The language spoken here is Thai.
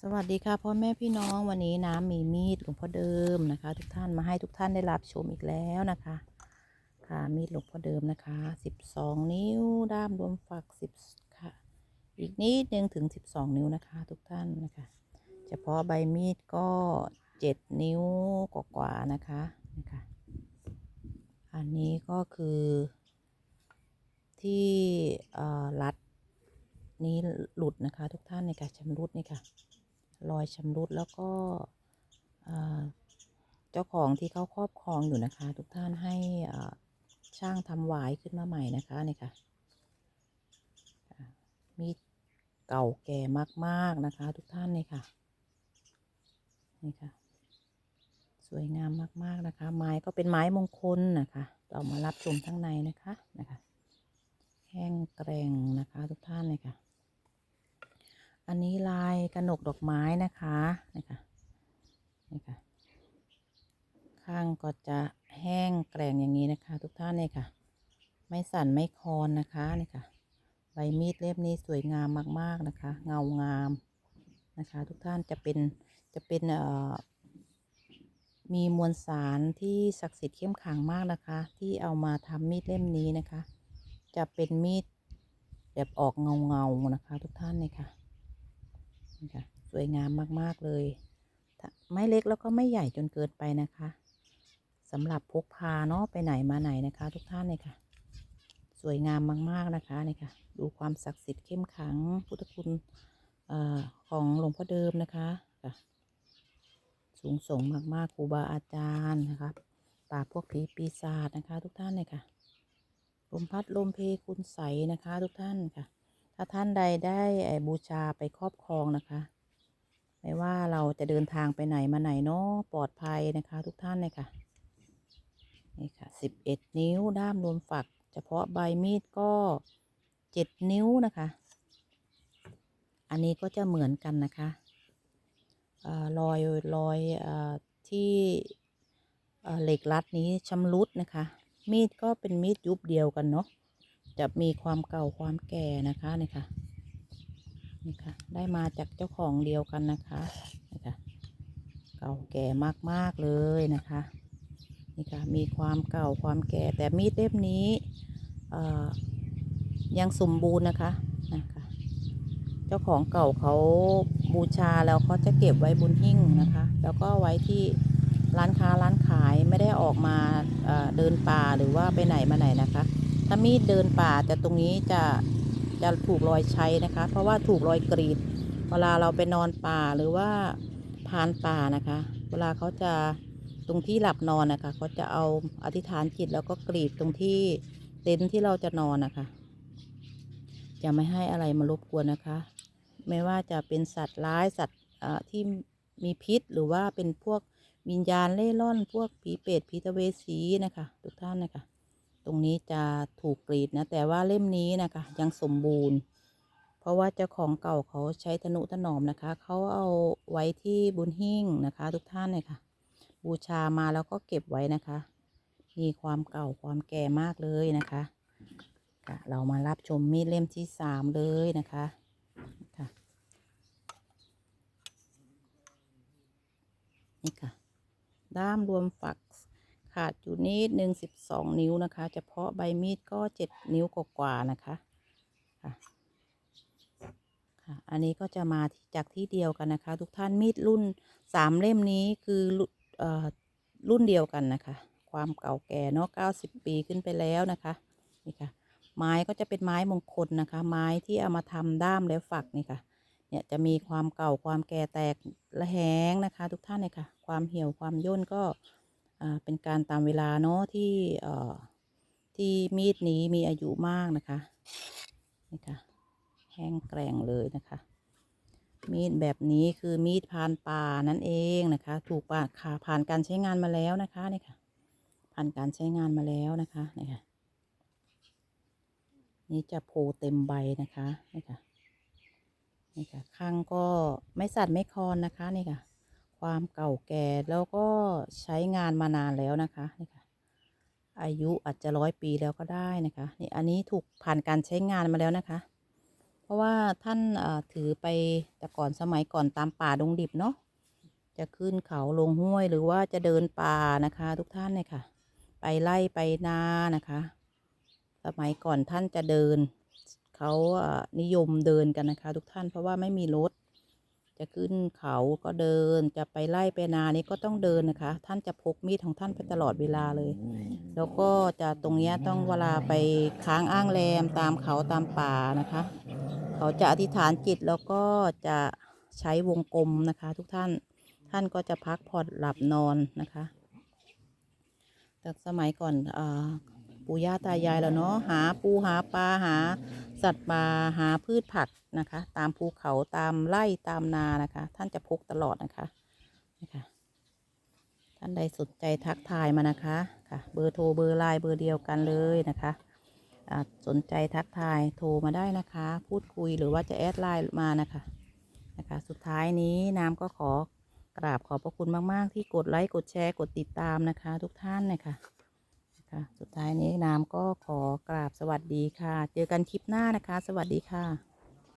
สวัสดีค่ะพ่อแม่พี่น้องวันนี้น้ำมีมีดหลวงพ่อเดิมนะคะ ทุกท่านมาให้ทุกท่านได้รับชมอีกแล้วนะคะ ค่ะมีดหลวงพ่อเดิมนะคะสิบสองนิ้วด้ามรวมฝักสิบค่ะ อีกนิดนึงถึงสิบสองนิ้วนะคะ ทุกท่านนะคะ เฉพาะใบมีดก็เจ็ดนิ้วกว่าๆนะคะนะคะ อันนี้ก็คือที่เอ่อรัดนี้หลุดนะคะ ทุกท่านในการชำรุดนี่ค่ะ รอยชำรุดแล้วก็เจ้าของที่เขาครอบครองอยู่นะคะ ทุกท่านให้ช่างทำหวายขึ้นมาใหม่นะคะนี่ค่ะมีดเก่าแก่มากๆนะคะ ทุกท่านนี่ค่ะนี่ค่ะ สวยงามมากๆนะคะ ไม้ก็เป็นไม้มงคลนะคะ เรามารับชมข้างในนะคะนะคะ แห้งแกร่งนะคะ ทุกท่านเลยค่ะ อันนี้ลายกระหนกดอกไม้นะคะนะคะนี่ค่ะ ข้างก็จะแห้งแกร่งอย่างนี้นะคะ ทุกท่านเลยค่ะ ไม่สั่นไม่คลอนนะคะนี่ค่ะ ใบมีดเล่มนี้สวยงามมาก ๆนะคะ เงางามนะคะ ทุกท่านจะเป็นจะเป็นเอ่อมีมวลสารที่ศักดิ์สิทธิ์เข้มขังมากนะคะ ที่เอามาทำมีดเล่มนี้นะคะ จะเป็นมีดแบบออกเงาเงานะคะ ทุกท่านเลยค่ะ คะสวยงามมากๆเลยไม่เล็กแล้วก็ไม่ใหญ่จนเกินไปนะคะสำหรับพกพาเนาะไปไหนมาไหนนะคะ ทุกท่านเลยค่ะ สวยงามมากๆนะคะนี่ค่ะ ดูความศักดิ์สิทธิ์เข้มขังพุทธคุณเออของหลวงพ่อเดิมนะคะค่ะสูงส่งมากๆครูบาอาจารย์นะคะปราบพวกผีปีศาจนะคะ ทุกท่านเลยค่ะลมพัดลมเพคุณใสนะคะ ทุกท่านค่ะ ถ้าท่านใดได้บูชาไปครอบครองนะคะ ไม่ว่าเราจะเดินทางไปไหนมาไหนเนาะปลอดภัยนะคะ ทุกท่านเลยค่ะนี่ค่ะสิบเอ็ดนิ้วด้ามรวมฝัก เฉพาะใบมีดก็เจ็ดนิ้วนะคะ อันนี้ก็จะเหมือนกันนะคะเอ่อรอยรอยอที่เอ่อเหล็กรัดนี้ชำรุดนะคะ มีดก็เป็นมีดยุบเดียวกันเนาะ จะมีความเก่าความแก่นะคะนี่ค่ะนี่ค่ะ ได้มาจากเจ้าของเดียวกันนะคะนี่ค่ะ เก่าแก่มากๆเลยนะคะนี่ค่ะมีความเก่าความแก่แต่มีดเล่มนี้เอ่ยังสมบูรณ์นะคะนะคะ เจ้าของเก่าเขาบูชาแล้วเขาจะเก็บไว้บนหิ้งนะคะ แล้วก็ไว้ที่ร้านค้าร้านขายไม่ได้ออกมาเดินป่าหรือว่าไปไหนมาไหนนะคะ ถ้ามีดเดินป่าแต่ตรงนี้จะจะถูกรอยใช้นะคะ เพราะว่าถูกรอยกรีด เวลาเราไปนอนป่าหรือว่าผ่านป่านะคะ เวลาเขาจะตรงที่หลับนอนนะคะเขาจะเอาอธิษฐานจิตแล้วก็กรีดตรงที่เต็นท์ที่เราจะนอนนะคะจะไม่ให้อะไรมารบกวนนะคะ ไม่ว่าจะเป็นสัตว์ร้ายสัตว์ที่มีพิษหรือว่าเป็นพวกวิญญาณเล่ร่อน พวกผีเปรตผีตะเวสีนะคะ ทุกท่านนะคะ ตรงนี้จะถูกกรีดนะ แต่ว่าเล่มนี้นะคะยังสมบูรณ์ เพราะว่าเจ้าของเก่าเขาใช้ธนุถนอมนะคะ เขาเอาไว้ที่บุญหิ้งนะคะ ทุกท่านเลยค่ะ บูชามาแล้วก็เก็บไว้นะคะ มีความเก่าความแก่มากเลยนะคะค่ะเรามารับชมมีดเล่มที่สามเลยนะคะค่ะนี่ค่ะ ด้ามรวมฝัก ขาดอยู่นิดหนึ่งสิบสองนิ้วนะคะ เฉพาะใบมีดก็เจ็ดนิ้วกว่าๆนะคะค่ะค่ะ อันนี้ก็จะมาจากที่เดียวกันนะคะ ทุกท่านมีดรุ่นสามเล่มนี้คือรุ่นเอ่อรุ่นเดียวกันนะคะ ความเก่าแก่เนาะเก้าสิบปีขึ้นไปแล้วนะคะนี่ค่ะ ไม้ก็จะเป็นไม้มงคลนะคะ ไม้ที่เอามาทำด้ามและฝักนี่ค่ะ เนี่ยจะมีความเก่าความแก่แตกระแหงนะคะ ทุกท่านเลยค่ะ ความเหี่ยวความย่นก็ เป็นการตามเวลาเนาะที่เอ่อที่มีดนี้มีอายุมากนะคะนี่ค่ะแห้งแกร่งเลยนะคะ มีดแบบนี้คือมีดพรานป่านั่นเองนะคะ ถูกป่าค่ะผ่านการใช้งานมาแล้วนะคะนี่ค่ะ ผ่านการใช้งานมาแล้วนะคะนี่ค่ะนี่จะโพเต็มใบนะคะนี่ค่ะนี่ค่ะข้างก็ไม่สั่นไม่คอนนะคะนี่ค่ะ ความเก่าแก่แล้วก็ใช้งานมานานแล้วนะคะนี่ค่ะอายุอาจจะร้อยปีแล้วก็ได้นะคะนี่อันนี้ถูกผ่านการใช้งานมาแล้วนะคะ เพราะว่าท่านอ่าถือไปแต่ก่อนสมัยก่อนตามป่าดงดิบเนาะจะขึ้นเขาลงห้วยหรือว่าจะเดินป่านะคะ ทุกท่านเนี่ยค่ะ ไปไล่ไปนานะคะ สมัยก่อนท่านจะเดินเขาอะนิยมเดินกันนะคะ ทุกท่านเพราะว่าไม่มีรถ จะขึ้นเขาก็เดินจะไปไล่ไปนานี่ก็ต้องเดินนะคะ ท่านจะพกมีดของท่านไปตลอดเวลาเลย แล้วก็จะตรงเนี้ยต้องเวลาไปค้างอ้างแรมตามเขาตามป่านะคะ เขาจะอธิษฐานจิตแล้วก็จะใช้วงกลมนะคะ ทุกท่านท่านก็จะพักผ่อนหลับนอนนะคะแต่สมัยก่อนอปู่ย่าตายายแล้วเนาะหาปูหาปลาหา สัตว์ป่าหาพืชผักนะคะ ตามภูเขาตามไร่ตามนานะคะ ท่านจะพกตลอดนะคะนะคะท่านใดสนใจทักทายมานะคะค่ะ เบอร์โทรเบอร์ไลน์เบอร์เดียวกันเลยนะคะสนใจทักทายโทรมาได้นะคะ พูดคุยหรือว่าจะแอดไลน์มานะคะนะคะ สุดท้ายนี้น้ำก็ขอกราบขอบพระคุณมาก ๆ ที่กดไลค์กดแชร์กดติดตามนะคะ ทุกท่านนะคะ คะสุดท้ายนี้น้ำก็ขอกราบสวัสดีค่ะ เจอกันคลิปหน้านะคะ สวัสดีค่ะ